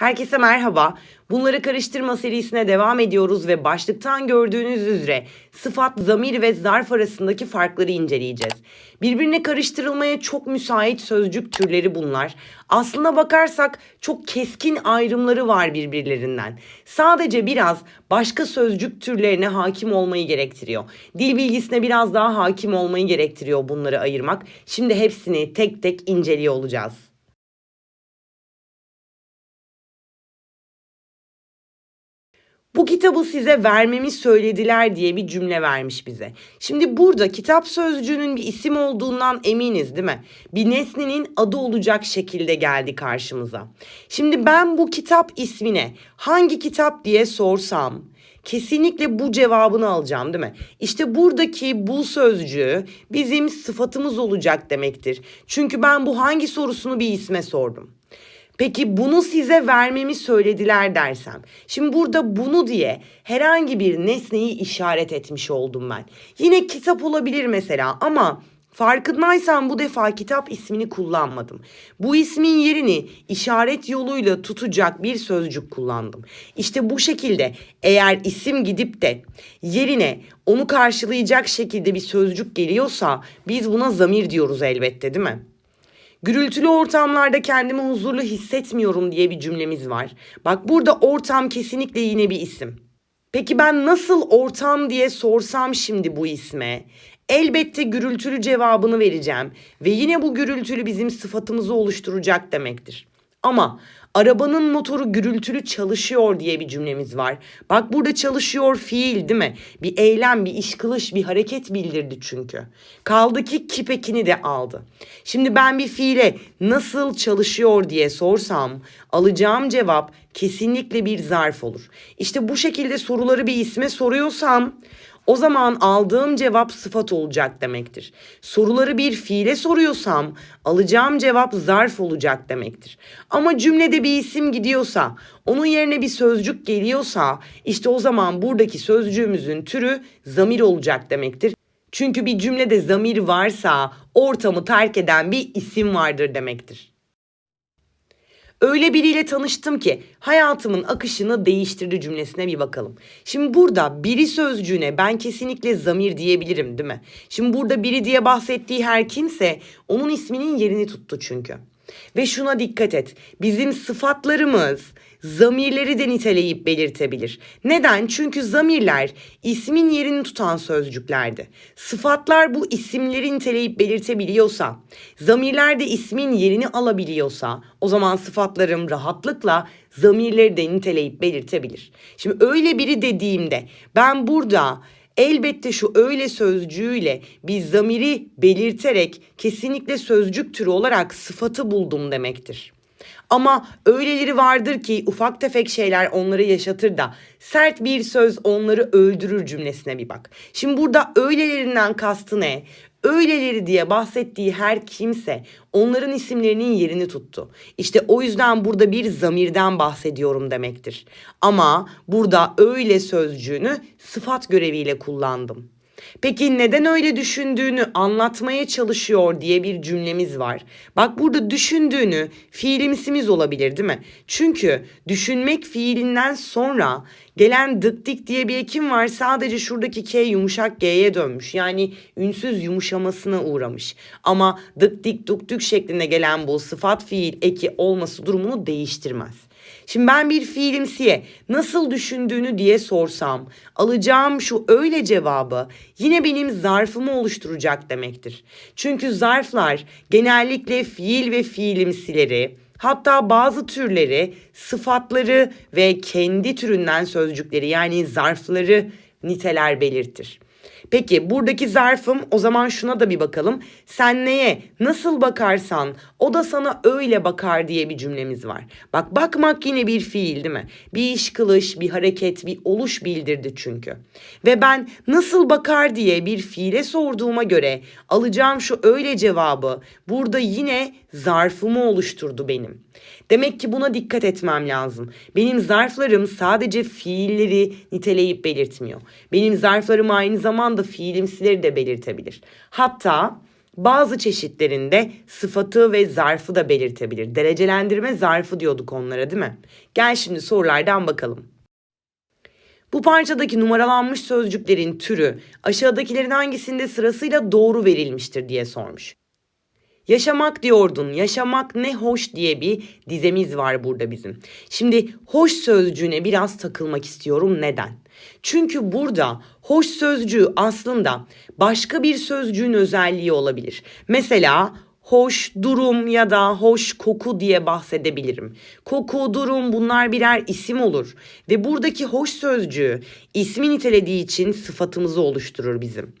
Herkese merhaba. Bunları karıştırma serisine devam ediyoruz ve başlıktan gördüğünüz üzere sıfat, zamir ve zarf arasındaki farkları inceleyeceğiz. Birbirine karıştırılmaya çok müsait sözcük türleri bunlar. Aslına bakarsak çok keskin ayrımları var birbirlerinden. Sadece biraz başka sözcük türlerine hakim olmayı gerektiriyor. Dil bilgisine biraz daha hakim olmayı gerektiriyor bunları ayırmak. Şimdi hepsini tek tek inceliyor olacağız. Bu kitabı size vermemi söylediler diye bir cümle vermiş bize. Şimdi burada kitap sözcüğünün bir isim olduğundan eminiz değil mi? Bir nesnenin adı olacak şekilde geldi karşımıza. Şimdi ben bu kitap ismine hangi kitap diye sorsam kesinlikle bu cevabını alacağım değil mi? İşte buradaki bu sözcüğü bizim sıfatımız olacak demektir. Çünkü ben bu hangi sorusunu bir isme sordum. Peki bunu size vermemi söylediler dersem. Şimdi burada bunu diye herhangi bir nesneyi işaret etmiş oldum ben. Yine kitap olabilir mesela ama farkındaysan bu defa kitap ismini kullanmadım. Bu ismin yerini işaret yoluyla tutacak bir sözcük kullandım. İşte bu şekilde eğer isim gidip de yerine onu karşılayacak şekilde bir sözcük geliyorsa biz buna zamir diyoruz elbette değil mi? Gürültülü ortamlarda kendimi huzurlu hissetmiyorum diye bir cümlemiz var. Bak burada ortam kesinlikle yine bir isim. Peki ben nasıl ortam diye sorsam şimdi bu isme? Elbette gürültülü cevabını vereceğim ve yine bu gürültülü bizim sıfatımızı oluşturacak demektir. Ama arabanın motoru gürültülü çalışıyor diye bir cümlemiz var. Bak burada çalışıyor fiil değil mi? Bir eylem, bir iş kılış, bir hareket bildirdi çünkü. Kaldı ki kipekini de aldı. Şimdi ben bir fiile nasıl çalışıyor diye sorsam alacağım cevap kesinlikle bir zarf olur. İşte bu şekilde soruları bir isme soruyorsam o zaman aldığım cevap sıfat olacak demektir. Soruları bir fiile soruyorsam alacağım cevap zarf olacak demektir. Ama cümlede bir isim gidiyorsa, onun yerine bir sözcük geliyorsa işte o zaman buradaki sözcüğümüzün türü zamir olacak demektir. Çünkü bir cümlede zamir varsa ortamı terk eden bir isim vardır demektir. Öyle biriyle tanıştım ki hayatımın akışını değiştirdi cümlesine bir bakalım. Şimdi burada biri sözcüğüne ben kesinlikle zamir diyebilirim değil mi? Şimdi burada biri diye bahsettiği her kimse onun isminin yerini tuttu çünkü. Ve şuna dikkat et. Bizim sıfatlarımız zamirleri de niteleyip belirtebilir. Neden? Çünkü zamirler ismin yerini tutan sözcüklerdi. Sıfatlar bu isimleri niteleyip belirtebiliyorsa, zamirler de ismin yerini alabiliyorsa o zaman sıfatlarım rahatlıkla zamirleri de niteleyip belirtebilir. Şimdi öyle biri dediğimde ben burada elbette şu öyle sözcüğüyle bir zamiri belirterek kesinlikle sözcük türü olarak sıfatı buldum demektir. Ama öyleleri vardır ki ufak tefek şeyler onları yaşatır da sert bir söz onları öldürür cümlesine bir bak. Şimdi burada öylelerinden kastı ne? Öyleleri diye bahsettiği her kimse onların isimlerinin yerini tuttu. İşte o yüzden burada bir zamirden bahsediyorum demektir. Ama burada öyle sözcüğünü sıfat göreviyle kullandım. Peki neden öyle düşündüğünü anlatmaya çalışıyor diye bir cümlemiz var. Bak burada düşündüğünü fiilimsimiz olabilir değil mi? Çünkü düşünmek fiilinden sonra gelen dık dik diye bir ekim var. Sadece şuradaki K yumuşak G'ye dönmüş. Yani ünsüz yumuşamasına uğramış. Ama dık dik duk dük şeklinde gelen bu sıfat fiil eki olması durumunu değiştirmez. Şimdi ben bir fiilimsiye nasıl düşündüğünü diye sorsam alacağım şu öyle cevabı yine benim zarfımı oluşturacak demektir. Çünkü zarflar genellikle fiil ve fiilimsileri hatta bazı türleri sıfatları ve kendi türünden sözcükleri yani zarfları niteler belirtir. Peki buradaki zarfım o zaman şuna da bir bakalım. Sen neye nasıl bakarsan o da sana öyle bakar diye bir cümlemiz var. Bak bakmak yine bir fiil değil mi? Bir iş kılış, bir hareket, bir oluş bildirdi çünkü. Ve ben nasıl bakar diye bir fiile sorduğuma göre alacağım şu öyle cevabı burada yine zarfımı oluşturdu benim. Demek ki buna dikkat etmem lazım. Benim zarflarım sadece fiilleri niteleyip belirtmiyor. Benim zarflarım aynı zamanda fiilimsileri de belirtebilir. Hatta bazı çeşitlerinde sıfatı ve zarfı da belirtebilir. Derecelendirme zarfı diyorduk onlara değil mi? Gel şimdi sorulardan bakalım. Bu parçadaki numaralanmış sözcüklerin türü aşağıdakilerin hangisinde sırasıyla doğru verilmiştir diye sormuş. Yaşamak diyordun. Yaşamak ne hoş diye bir dizemiz var burada bizim. Şimdi hoş sözcüğüne biraz takılmak istiyorum. Neden? Çünkü burada hoş sözcüğü aslında başka bir sözcüğün özelliği olabilir. Mesela hoş durum ya da hoş koku diye bahsedebilirim. Koku, durum bunlar birer isim olur ve buradaki hoş sözcüğü ismi nitelediği için sıfatımızı oluşturur bizim.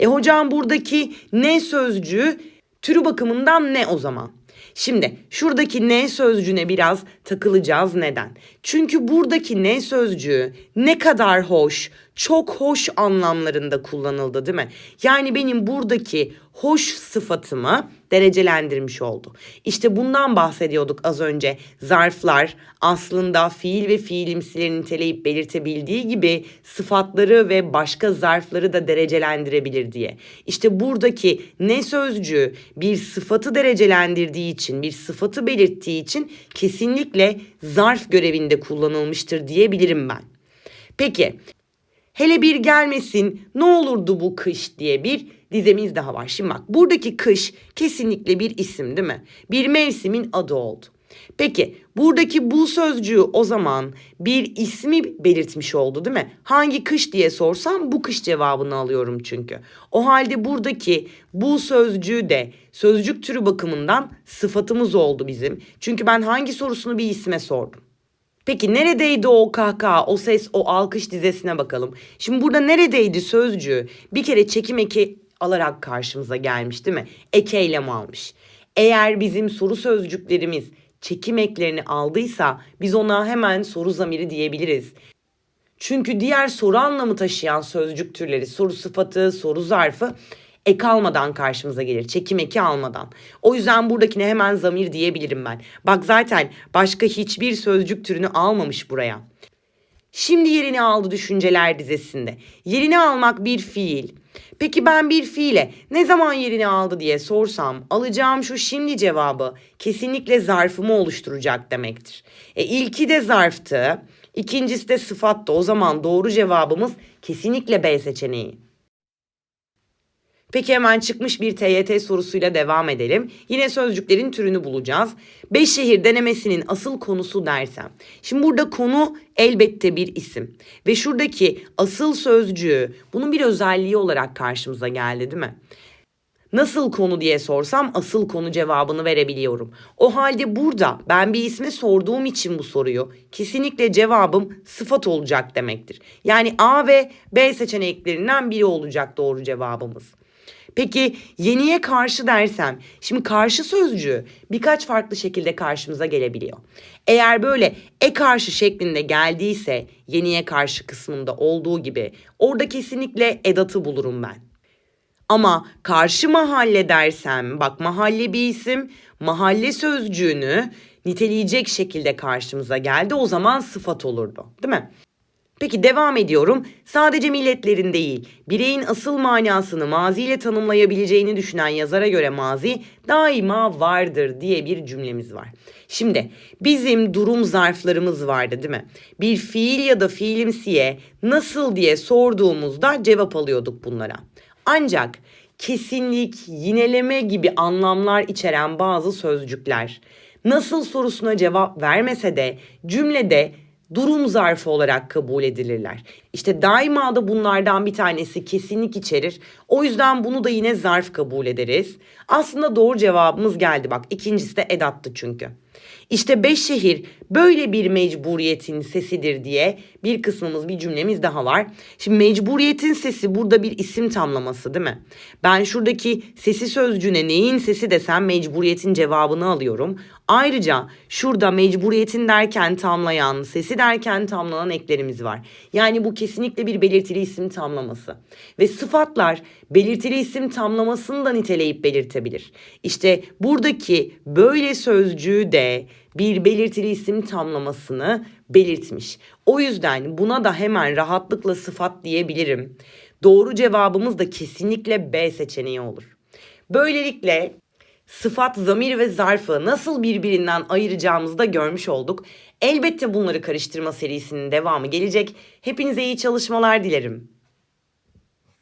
E hocam buradaki ne sözcüğü türü bakımından ne o zaman? Şimdi şuradaki ne sözcüğüne biraz takılacağız neden? Çünkü buradaki ne sözcüğü ne kadar hoş, çok hoş anlamlarında kullanıldı değil mi? Yani benim buradaki hoş sıfatımı derecelendirmiş oldu. İşte bundan bahsediyorduk az önce. Zarflar aslında fiil ve fiilimsileri niteleyip belirtebildiği gibi sıfatları ve başka zarfları da derecelendirebilir diye. İşte buradaki ne sözcüğü bir sıfatı derecelendirdiği için, bir sıfatı belirttiği için kesinlikle zarf görevinde kullanılmıştır diyebilirim ben. Peki hele bir gelmesin ne olurdu bu kış diye bir dizemiz daha var. Şimdi bak buradaki kış kesinlikle bir isim değil mi? Bir mevsimin adı oldu. Peki buradaki bu sözcüğü o zaman bir ismi belirtmiş oldu değil mi? Hangi kış diye sorsam bu kış cevabını alıyorum çünkü. O halde buradaki bu sözcüğü de sözcük türü bakımından sıfatımız oldu bizim. Çünkü ben hangi sorusunu bir isme sordum. Peki neredeydi o kahkaha, o ses, o alkış dizesine bakalım. Şimdi burada neredeydi sözcüğü bir kere çekim eki alarak karşımıza gelmiş değil mi? Eke eylem almış. Eğer bizim soru sözcüklerimiz çekim eklerini aldıysa biz ona hemen soru zamiri diyebiliriz. Çünkü diğer soru anlamı taşıyan sözcük türleri soru sıfatı, soru zarfı ek almadan karşımıza gelir. Çekim eki almadan. O yüzden buradakine hemen zamir diyebilirim ben. Bak zaten başka hiçbir sözcük türünü almamış buraya. Şimdi yerini aldı düşünceler dizesinde. Yerini almak bir fiil. Peki ben bir fiile ne zaman yerini aldı diye sorsam alacağım şu şimdi cevabı kesinlikle zarfımı oluşturacak demektir. E ilki de zarftı, ikincisi de sıfattı. O zaman doğru cevabımız kesinlikle B seçeneği. Peki hemen çıkmış bir TYT sorusuyla devam edelim. Yine sözcüklerin türünü bulacağız. Beş şehir denemesinin asıl konusu dersem. Şimdi burada konu elbette bir isim. Ve şuradaki asıl sözcüğü bunun bir özelliği olarak karşımıza geldi değil mi? Nasıl konu diye sorsam asıl konu cevabını verebiliyorum. O halde burada ben bir isme sorduğum için bu soruyu kesinlikle cevabım sıfat olacak demektir. Yani A ve B seçeneklerinden biri olacak doğru cevabımız. Peki yeniye karşı dersem şimdi karşı sözcüğü birkaç farklı şekilde karşımıza gelebiliyor. Eğer böyle e karşı şeklinde geldiyse yeniye karşı kısmında olduğu gibi orada kesinlikle edatı bulurum ben. Ama karşı mahalle dersem bak mahalle bir isim mahalle sözcüğünü niteleyecek şekilde karşımıza geldi o zaman sıfat olurdu değil mi? Peki devam ediyorum. Sadece milletlerin değil, bireyin asıl manasını maziyle tanımlayabileceğini düşünen yazara göre mazi daima vardır diye bir cümlemiz var. Şimdi bizim durum zarflarımız vardı değil mi? Bir fiil ya da fiilimsiye nasıl diye sorduğumuzda cevap alıyorduk bunlara. Ancak kesinlik, yineleme gibi anlamlar içeren bazı sözcükler nasıl sorusuna cevap vermese de cümlede durum zarfı olarak kabul edilirler. İşte daima da bunlardan bir tanesi kesinlik içerir. O yüzden bunu da yine zarf kabul ederiz. Aslında doğru cevabımız geldi bak. İkincisi de edattı çünkü. İşte beş şehir böyle bir mecburiyetin sesidir diye bir kısmımız bir cümlemiz daha var. Şimdi mecburiyetin sesi burada bir isim tamlaması değil mi? Ben şuradaki sesi sözcüğüne neyin sesi desem mecburiyetin cevabını alıyorum. Ayrıca şurada mecburiyetin derken tamlayan, sesi derken tamlanan eklerimiz var. Yani bu kesinlikle bir belirtili isim tamlaması. Ve sıfatlar belirtili isim tamlamasını da niteleyip belirtebilir. İşte buradaki böyle sözcüğü de bir belirtili isim tamlamasını belirtmiş. O yüzden buna da hemen rahatlıkla sıfat diyebilirim. Doğru cevabımız da kesinlikle B seçeneği olur. Böylelikle sıfat, zamir ve zarfı nasıl birbirinden ayıracağımızı da görmüş olduk. Elbette bunları karıştırma serisinin devamı gelecek. Hepinize iyi çalışmalar dilerim.